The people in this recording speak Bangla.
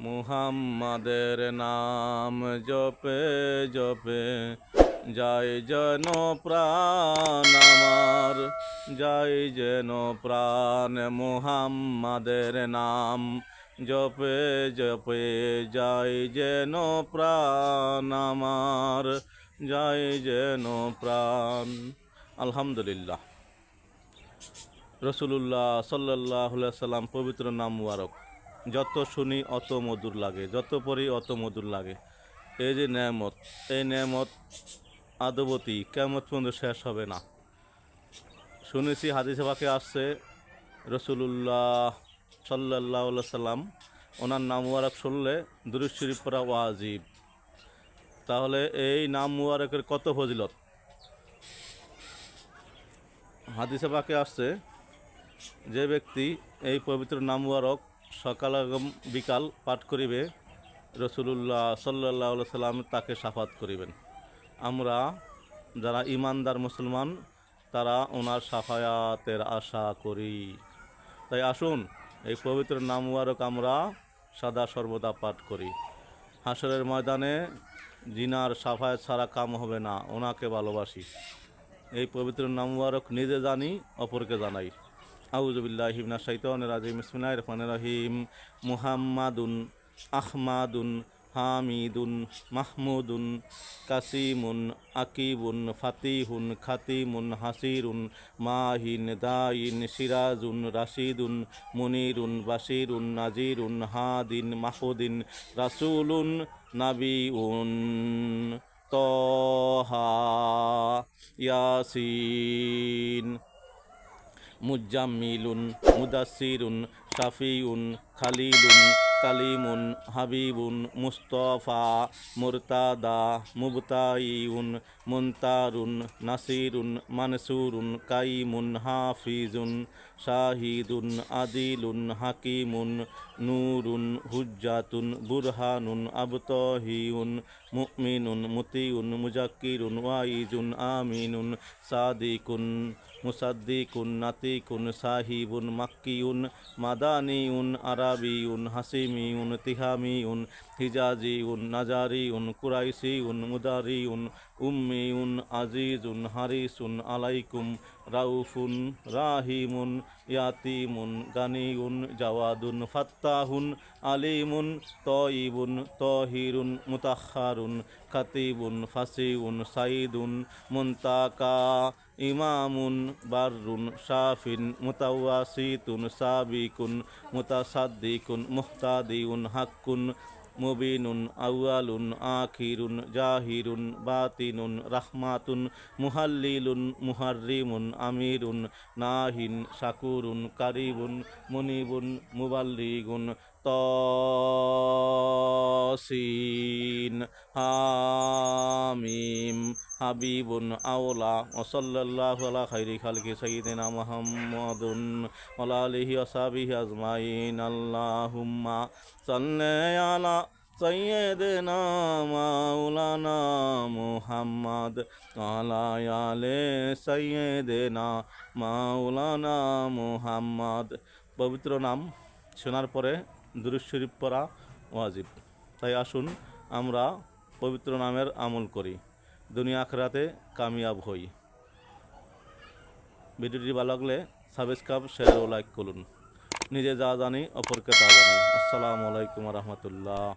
মুহাম্মাদের নাম জপে জপে। যায় যেন প্রাণ আমার যায় যেন প্রাণ মুহাম্মাদের নাম জপে জপে। যায় যেন প্রাণ আমার যায় যেন প্রাণ। আলহামদুলিল্লাহ। রসুলুল্লাহ সাল্লাহ সাল্লাম পবিত্র নাম মুবারক। যত শুনি অত মধুর লাগে, যত পড়ি অত মধুর লাগে। এই যে নেয়ামত, এই নেয়ামত আদবতী কেমত পর্যন্ত শেষ হবে না। শুনেছি হাদিসে পাকে আসছে, রসুলুল্লাহ সাল্লাহ সাল্লাম, ওনার নাম মুবারক শুনলে দুরুদ শরীফ ওয়াজিব। তাহলে এই নাম মুবারকের কত ফজিলত? হাদিসে পাকে আসছে, যে ব্যক্তি এই পবিত্র নাম মুবারক সকাল এবং বিকাল পাঠ করিবে, রসুলুল্লাহ সাল্লাহ সাল্লাম তাকে সাফাত করিবেন। আমরা যারা ইমানদার মুসলমান, তারা ওনার সাফায়াতের আশা করি। তাই আসুন, এই পবিত্র নাম মুবারক আমরা সাদা সর্বদা পাঠ করি। হাসরের ময়দানে জিনার সাফায়াত ছাড়া কাম হবে না, ওনাকে ভালোবাসি। এই পবিত্র নাম মুবারক নিজে জানি, অপরকে জানাই। আউজুবিল্লাহ হিমনা শাইতান রাজিম। ইসমিল্লাহ রহমান রহিম। মুহাম্মাদুন আহমাদুন হামিদুন মাহমুদুন কাসিমুন আকিবুন ফাতিহুন খাতিমুন হাসিরুন মাহিন দাইন সিরাজুন রাশিদুন মুনিরুন বাশিরুন নাজিরুন হাদিন মাহুদিন রাসুলুন নাবিউন তহা ইয়াসিন। مجمل مدثر شفيع خليل. কালিমুন হাবিবুন মুস্তফা মুরতাদা মুবতাইউন মুনতারুন নাসিরুন মানসুরুন কাইমুন হাফিজুন শাহিদুন আদিলুন হাকিমুন নূরুন হুজ্জাতুন বুরহানুন আবতহিউন মুমিনুন মুতিউন মুজাক্কিরুন ওয়াইজুন আমিনুন সাদিকুন মুসাদ্দিকুন নাতিকুন সাহিবুন মাক্কিউন মাদানিউন আরাবিউন হাসিমিউন তিহামিউন হিজাজিউন নাজারিউন কুরাইসিউন মুদারিউন উম্মিউন আজিজুন হারিসুন আলাইকুম রাউফুন রাহিমুন ইয়াতিমুন গানিউন জাওয়াদুন ফাত্তাহুন আলিমুন তয়িবুন তহিরুন মুতাখারুন খাতিবুন ফাসিউন সাইদুন মুন্তাকা ইমামুন বাররুন শাফিন মুতাওয়াসিতুন সাবিকুন মুতাসাদ্দিকুন মুহতাদিউন হাক্কুন মুবিনুন আউয়ালুন আখিরুন জাহিরুন বাতিনুন রাহমাতুন মুহাল্লিলুন মুহাররিমুন আমিরুন নাহিন শাকুরুন কারিবুন মুনিবুন মুবাল্লিগুন তসিন হামিম হাবিবুন আওলা ওসল্লাল্লাহু আলা খাইরি খালকি সাইয়্যিদিনা মুহাম্মাদুন ওয়া আলিহি আজমাইন। আল্লাহুম্মা সাল্লি আলা সৈয়দনা মাওলানা মুহাম্মদ আলা আলে সৈয়দনা মাওলানা মুহাম্মদ। পবিত্র নাম শোনার পরে দুরুদ শরীফ ওয়াজিব। তাই আসুন আমরা পবিত্র নামের আমল করি। দুনিয়া আখরাতে কামিয়াব হই। ভিডিওটি ভালো লাগলে সাবস্ক্রাইব শেয়ার ও লাইক করুন। নিজে যা জানি, অপরকে তা জানি আসসালামু আলাইকুম রহমতুল্লাহ।